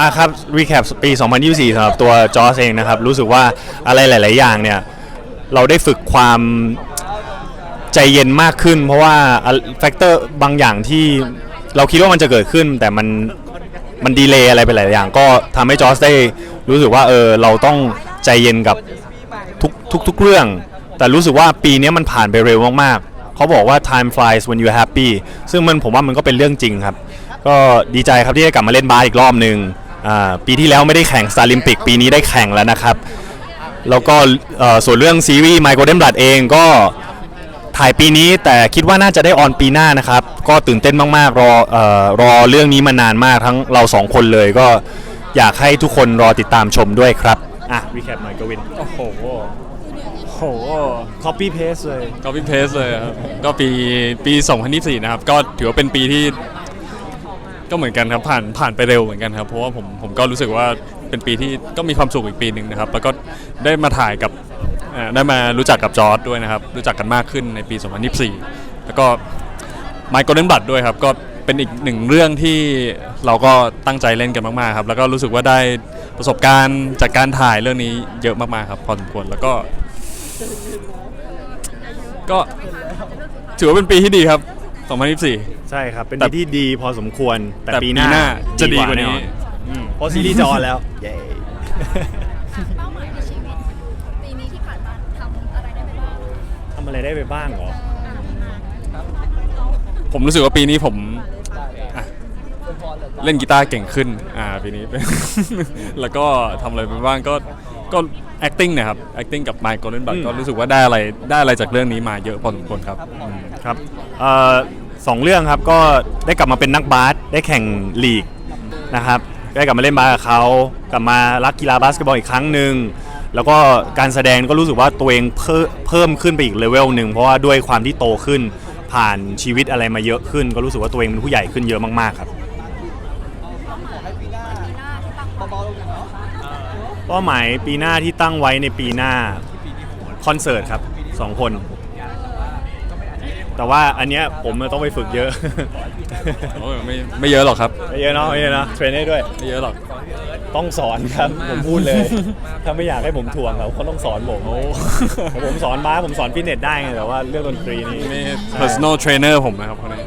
อะครับ recap ปี 2024สำหรับตัวจอสเองนะครับ รู้สึกว่าอะไรหลาย ๆ อย่างเนี่ย เราได้ฝึกความใจเย็นมากขึ้น เพราะว่าแฟกเตอร์บางอย่างที่เราคิดว่ามันจะเกิดขึ้น แต่มันมันดีเลย์อะไรไปหลายอย่าง ก็ทำให้จอสได้รู้สึกว่าเออเราต้องใจเย็นกับทุกทุกทุกเรื่อง แต่รู้สึกว่าปีนี้มันผ่านไปเร็วมาก ๆ เขาบอกว่า time flies when you're happy ซึ่งมันผมว่ามันก็เป็นเรื่องจริงครับ ก็ดีใจครับที่ได้กลับมาเล่นบาสอีกรอบหนึ่ง ปีที่แล้วไม่ได้แข่งสตาร์ลิมปิกปีนี้ได้แข่งแล้วนะครับ แล้วก็เอ่อส่วนเรื่องซีรีส์ My Golden Blood เองก็ถ่ายปีนี้แต่คิดว่าน่าจะได้ออนปีหน้านะครับ ก็ตื่นเต้นมากๆ รอเอ่อรอเรื่องนี้มานานมากทั้งเราสองคนเลยก็อยากให้ทุกคนรอติดตามชมด้วยครับ อะรีแคปหน่อยกวิน โอ้โหโห copy paste เลยก็พิเพสเลยครับ ก็ปีปี 2024 นะครับ ก็ถือว่าเป็นปีที่ ก็เหมือนกันครับผ่านผ่านไปเร็วเหมือนกันครับเพราะว่าผมผมก็รู้สึกว่าเป็นปีที่ก็มีความสุขอีกปีหนึ่งนะครับ แล้วก็ได้มาถ่ายกับเอ่อได้มารู้จักกับจอร์ดด้วยนะครับ รู้จักกันมากขึ้นในปี 2024 แล้วก็ไมค์โกลเด้นบัตด้วยครับ ก็เป็นอีกหนึ่งเรื่องที่เราก็ตั้งใจเล่นกันมากๆครับ แล้วก็รู้สึกว่าได้ประสบการณ์จากการถ่ายเรื่องนี้เยอะมากๆครับพอสมควรแล้วก็ ก็ถือว่าเป็นปีที่ดีครับ 2024 ใช่ครับ เป็นแต่ ปีที่ดีพอสมควรแต่แต่ปีปีหน้าหน้าจะดีกว่านี้แออืม เพราะซีรีส์จะออนแล้ว เย้ เป้าหมายในชีวิตปีนี้ที่ผ่านมาทำอะไรได้ไปบ้างทำอะไรได้ไปบ้างเหรอผมรู้สึกว่าปีนี้ผมอะเล่นกีตาร์เก่งขึ้น อ่าปีนี้แล้วก็ทำอะไรไปบ้างก็ก็ acting นะครับ acting กับ My Golden Bud อืม ก็รู้สึกว่าได้อะไรได้อะไรจากเรื่องนี้มาเยอะพอสมควรครับอืม ครับเอ่อ สองเรื่องครับก็ได้กลับมาเป็นนักบาสได้แข่งลีกนะครับได้กลับมาเล่นบาสกับเขากลับมารักกีฬาบาสเกตบอลอีกครั้งหนึ่งแล้วก็การแสดงก็รู้สึกว่าตัวเองเพิ่มเพิ่มขึ้นไปอีกเลเวลหนึ่งเพราะว่าด้วยความที่โตขึ้นผ่านชีวิตอะไรมาเยอะขึ้น ก็รู้สึกว่าตัวเองเป็นผู้ใหญ่ขึ้นเยอะมากๆครับปีหน้าที่ตั้งไว้เป้าหมายปีหน้าที่ตั้งไว้ในปีหน้าคอนเสิร์ตครับสองคน แต่ว่าอันเนี้ยผมต้องไปฝึกเยอะ โอ้ยไม่ไม่เยอะหรอกครับไม่เยอะเนาะไม่เยอะเนาะเทรนให้ด้วย ไม่เยอะหรอก ต้องสอนครับ ผมพูดเลย ถ้าไม่อยากให้ผมถ่วงเขาเขาต้องสอนผมแต่ผมสอนบาสผมสอนฟิตเนสได้ไงแต่ว่าเรื่องดนตรีนี่ นี่ personal trainer ผมนะครับคนนี้